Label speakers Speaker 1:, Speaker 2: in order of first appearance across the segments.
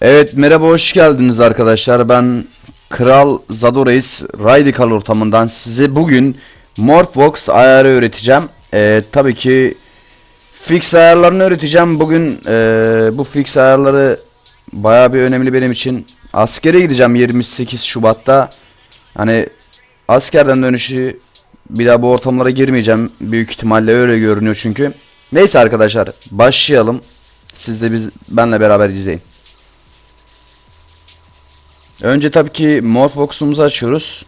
Speaker 1: Evet merhaba hoş geldiniz arkadaşlar. Ben Kral Zadoreis Radical ortamından size bugün Morphbox ayarı öğreteceğim. Ee, tabii ki fix ayarlarını öğreteceğim. Bugün ee, bu fix ayarları bayağı bir önemli benim için. Askere gideceğim 28 Şubat'ta. Hani askerden dönüşü bir daha bu ortamlara girmeyeceğim. Büyük ihtimalle öyle görünüyor çünkü. Neyse arkadaşlar başlayalım. Siz de biz benle beraber izleyin. Önce tabii ki Morphox'umuzu açıyoruz.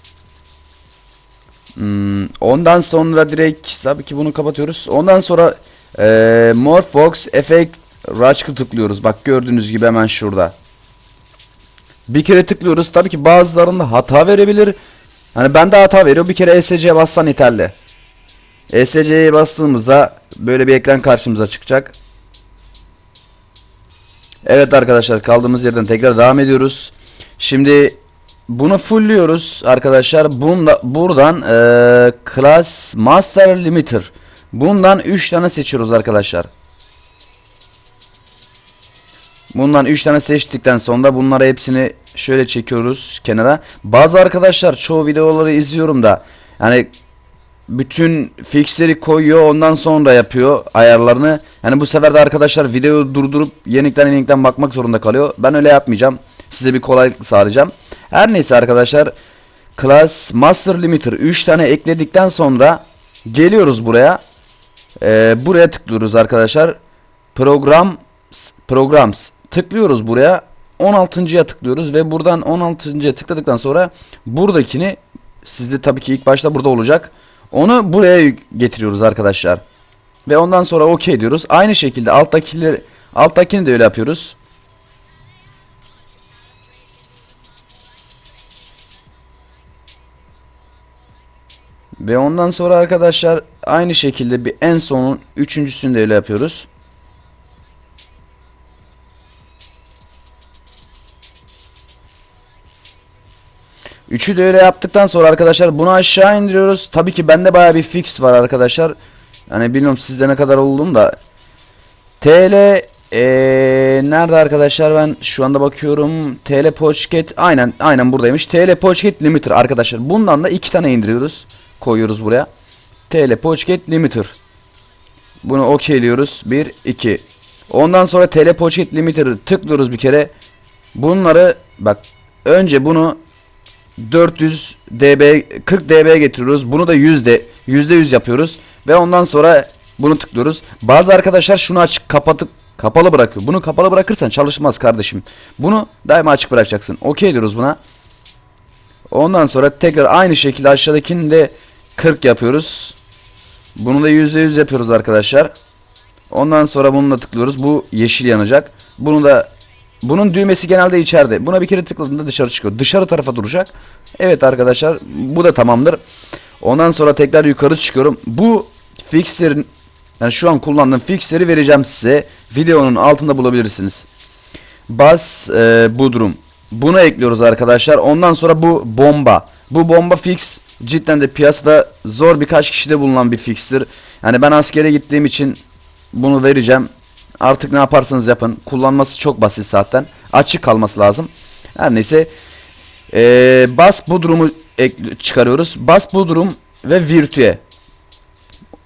Speaker 1: Hmm, ondan sonra direkt tabii ki bunu kapatıyoruz. Ondan sonra eee Morphox Effect Ratchet'ı tıklıyoruz. Bak gördüğünüz gibi hemen şurada. Bir kere tıklıyoruz. Tabii ki bazılarında hata verebilir. Hani bende hata veriyor. Bir kere ESC'ye bassan yeterli. ESC'ye bastığımızda böyle bir ekran karşımıza çıkacak. Evet arkadaşlar kaldığımız yerden tekrar devam ediyoruz. Şimdi bunu fullliyoruz arkadaşlar. Bunda, buradan eee Class Master Limiter. Bundan 3 tane seçiyoruz arkadaşlar. Bundan 3 tane seçtikten sonra bunları hepsini şöyle çekiyoruz kenara. Bazı arkadaşlar çoğu videoları izliyorum da yani bütün fixleri koyuyor ondan sonra yapıyor ayarlarını. Yani bu sefer de arkadaşlar videoyu durdurup yenikten yenikten bakmak zorunda kalıyor. Ben öyle yapmayacağım. Size bir kolaylık sağlayacağım. Her neyse arkadaşlar Class Master Limiter 3 tane ekledikten sonra geliyoruz buraya. Ee, buraya tıklıyoruz arkadaşlar. Program Programs tıklıyoruz buraya. 16.ya tıklıyoruz ve buradan 16.ya tıkladıktan sonra buradakini sizde tabii ki ilk başta burada olacak. Onu buraya getiriyoruz arkadaşlar. Ve ondan sonra OK diyoruz. Aynı şekilde alttakileri alttakini de öyle yapıyoruz. Ve ondan sonra arkadaşlar aynı şekilde bir en sonun üçüncüsünü de öyle yapıyoruz. Üçü de öyle yaptıktan sonra arkadaşlar bunu aşağı indiriyoruz. Tabii ki bende baya bir fix var arkadaşlar. Yani bilmiyorum sizde ne kadar olduğunu da. TL ee, nerede arkadaşlar ben şu anda bakıyorum. TL Pocket aynen aynen buradaymış. TL Pocket Limiter arkadaşlar. Bundan da iki tane indiriyoruz. Koyuyoruz buraya. TL Pocket Limiter. Bunu okeyliyoruz. 1 2. Ondan sonra TL Pocket Limiter'ı tıklıyoruz bir kere. Bunları bak önce bunu 400 dB 40 dB getiriyoruz. Bunu da yüzde yüzde yüz yapıyoruz ve ondan sonra bunu tıklıyoruz. Bazı arkadaşlar şunu açık kapatıp kapalı bırakıyor. Bunu kapalı bırakırsan çalışmaz kardeşim. Bunu daima açık bırakacaksın. Okey diyoruz buna. Ondan sonra tekrar aynı şekilde aşağıdakini de 40 yapıyoruz. Bunu da yüzde yüz yapıyoruz arkadaşlar. Ondan sonra bununla tıklıyoruz. Bu yeşil yanacak. Bunu da bunun düğmesi genelde içeride. Buna bir kere tıkladığında dışarı çıkıyor. Dışarı tarafa duracak. Evet arkadaşlar bu da tamamdır. Ondan sonra tekrar yukarı çıkıyorum. Bu fixlerin yani şu an kullandığım fixleri vereceğim size. Videonun altında bulabilirsiniz. Bas e, Budrum. Bunu ekliyoruz arkadaşlar. Ondan sonra bu bomba. Bu bomba fix cidden de piyasada zor birkaç kişide bulunan bir fixtir. Yani ben askere gittiğim için bunu vereceğim. Artık ne yaparsanız yapın. Kullanması çok basit zaten. Açık kalması lazım. Her neyse. Ee, bas bu durumu çıkarıyoruz. Bas bu durum ve virtüe.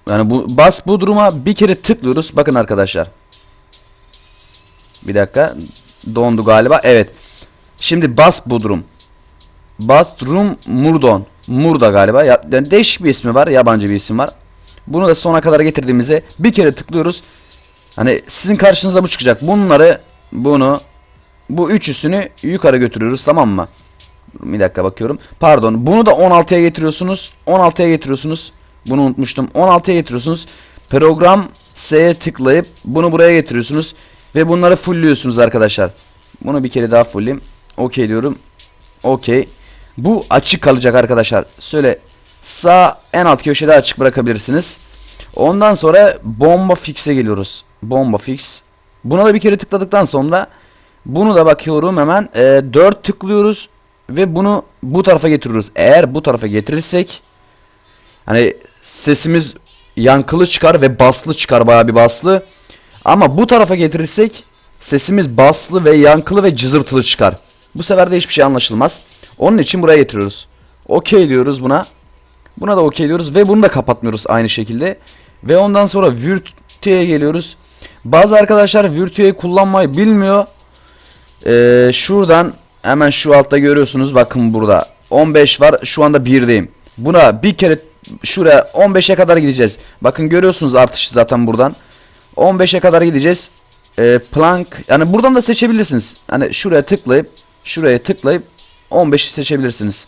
Speaker 1: Yani bu bas bu duruma bir kere tıklıyoruz. Bakın arkadaşlar. Bir dakika. Dondu galiba. Evet. Şimdi bas bu durum. Bastrum Murdon. Murda galiba. Ya, yani değişik bir ismi var. Yabancı bir isim var. Bunu da sona kadar getirdiğimizde bir kere tıklıyoruz. Hani sizin karşınıza bu çıkacak. Bunları bunu bu üçüsünü yukarı götürüyoruz tamam mı? Bir dakika bakıyorum. Pardon. Bunu da 16'ya getiriyorsunuz. 16'ya getiriyorsunuz. Bunu unutmuştum. 16'ya getiriyorsunuz. Program S'ye tıklayıp bunu buraya getiriyorsunuz. Ve bunları fullliyorsunuz arkadaşlar. Bunu bir kere daha fullleyeyim. Okey diyorum. Okey. Bu açık kalacak arkadaşlar. Söyle sağ en alt köşede açık bırakabilirsiniz. Ondan sonra bomba fix'e geliyoruz. Bomba fix. Buna da bir kere tıkladıktan sonra bunu da bakıyorum hemen e, 4 tıklıyoruz ve bunu bu tarafa getiriyoruz. Eğer bu tarafa getirirsek hani sesimiz yankılı çıkar ve baslı çıkar baya bir baslı. Ama bu tarafa getirirsek sesimiz baslı ve yankılı ve cızırtılı çıkar. Bu sefer de hiçbir şey anlaşılmaz. Onun için buraya getiriyoruz. Okey diyoruz buna. Buna da okey diyoruz ve bunu da kapatmıyoruz aynı şekilde. Ve ondan sonra Virtue'ye geliyoruz. Bazı arkadaşlar Virtue'yi kullanmayı bilmiyor. Ee, şuradan hemen şu altta görüyorsunuz bakın burada 15 var şu anda 1'deyim. Buna bir kere şuraya 15'e kadar gideceğiz. Bakın görüyorsunuz artışı zaten buradan. 15'e kadar gideceğiz. Ee, plank yani buradan da seçebilirsiniz. Hani şuraya tıklayıp şuraya tıklayıp 15'i seçebilirsiniz.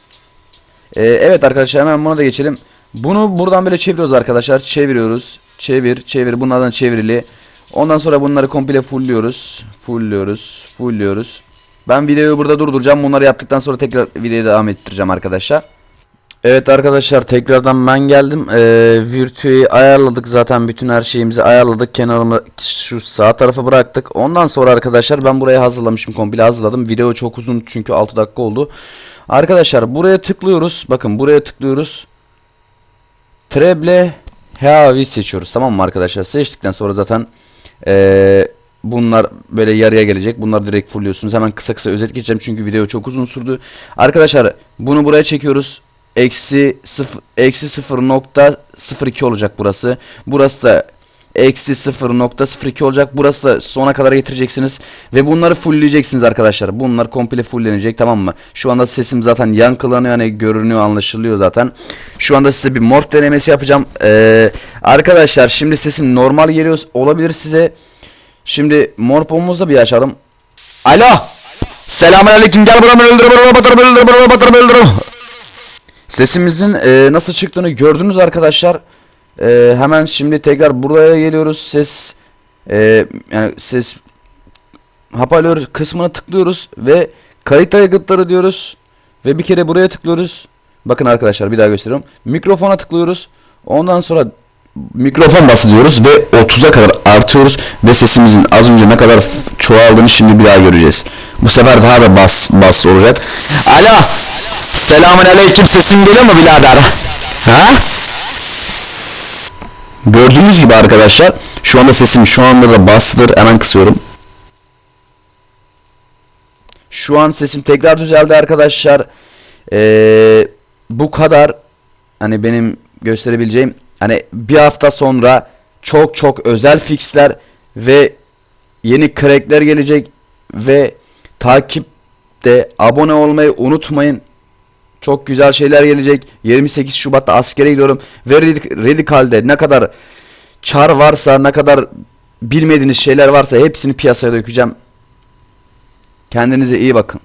Speaker 1: Ee, evet arkadaşlar hemen buna da geçelim. Bunu buradan böyle çeviriyoruz arkadaşlar. Çeviriyoruz. Çevir, çevir. Bunlardan çevrili. Ondan sonra bunları komple fullliyoruz. Fullliyoruz. Fullliyoruz. Ben videoyu burada durduracağım. Bunları yaptıktan sonra tekrar videoyu devam ettireceğim arkadaşlar. Evet arkadaşlar tekrardan ben geldim. Ee, Virtue'yi ayarladık zaten bütün her şeyimizi ayarladık. Kenarını şu sağ tarafa bıraktık. Ondan sonra arkadaşlar ben buraya hazırlamışım komple hazırladım. Video çok uzun çünkü 6 dakika oldu. Arkadaşlar buraya tıklıyoruz. Bakın buraya tıklıyoruz. Treble Heavy seçiyoruz tamam mı arkadaşlar? Seçtikten sonra zaten ee, bunlar böyle yarıya gelecek. Bunları direkt fullliyorsunuz. Hemen kısa kısa özet geçeceğim çünkü video çok uzun sürdü. Arkadaşlar bunu buraya çekiyoruz. Eksi 0 eksi 0.02 olacak burası. Burası da eksi 0.02 olacak. Burası da sona kadar getireceksiniz. Ve bunları fullleyeceksiniz arkadaşlar. Bunlar komple fulllenecek tamam mı? Şu anda sesim zaten yankılanıyor. Hani görünüyor anlaşılıyor zaten. Şu anda size bir morp denemesi yapacağım. Ee, arkadaşlar şimdi sesim normal geliyor olabilir size. Şimdi morpumuzu bir açalım. Alo. Selamünaleyküm. Gel buramı öldür. Buramı batır. Öldür. Buramı batır. Öldür. Sesimizin e, nasıl çıktığını gördünüz arkadaşlar. E, hemen şimdi tekrar buraya geliyoruz. Ses e, yani ses hoparlör kısmına tıklıyoruz ve kayıt aygıtları diyoruz ve bir kere buraya tıklıyoruz. Bakın arkadaşlar bir daha gösteriyorum. Mikrofona tıklıyoruz. Ondan sonra mikrofon basılıyoruz ve 30'a kadar artıyoruz ve sesimizin az önce ne kadar çoğaldığını şimdi bir daha göreceğiz. Bu sefer daha da bas bas olacak. Alo. Selamun aleyküm sesim geliyor mu birader? Ha? Gördüğünüz gibi arkadaşlar şu anda sesim şu anda da bastıdır. Hemen kısıyorum. Şu an sesim tekrar düzeldi arkadaşlar. Ee, bu kadar hani benim gösterebileceğim hani bir hafta sonra çok çok özel fixler ve yeni crackler gelecek ve takipte abone olmayı unutmayın. Çok güzel şeyler gelecek. 28 Şubat'ta askere gidiyorum. Ve Radical'de ne kadar çar varsa, ne kadar bilmediğiniz şeyler varsa hepsini piyasaya dökeceğim. Kendinize iyi bakın.